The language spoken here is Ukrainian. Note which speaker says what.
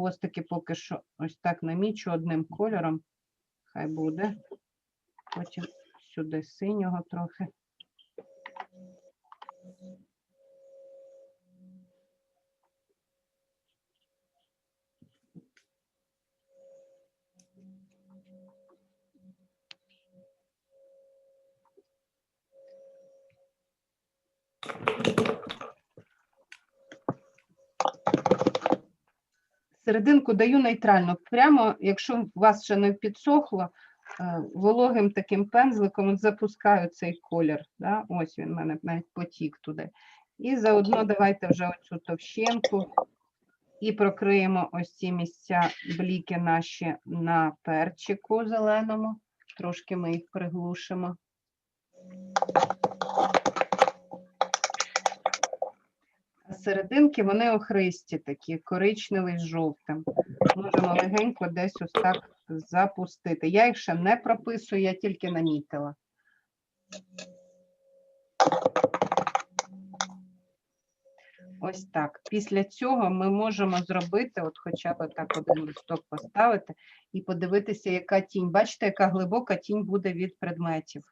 Speaker 1: хвостики поки що ось так намічу одним кольором. Хай буде. Потім сюди синього трохи. Серединку даю нейтрально. Прямо, якщо у вас ще не підсохло, е, вологим таким пензликом от запускаю цей колір. Да? Ось він в мене навіть потік туди. І заодно давайте вже оцю товщинку і прокриємо ось ці місця бліки наші на перчику зеленому. Трошки ми їх приглушимо. Серединки вони охристі такі, коричневий з жовтим. Можемо легенько десь ось так запустити. Я їх ще не прописую, я тільки намітила. Ось так. Після цього ми можемо зробити, от хоча б так один листок поставити і подивитися, яка тінь. Бачите, яка глибока тінь буде від предметів.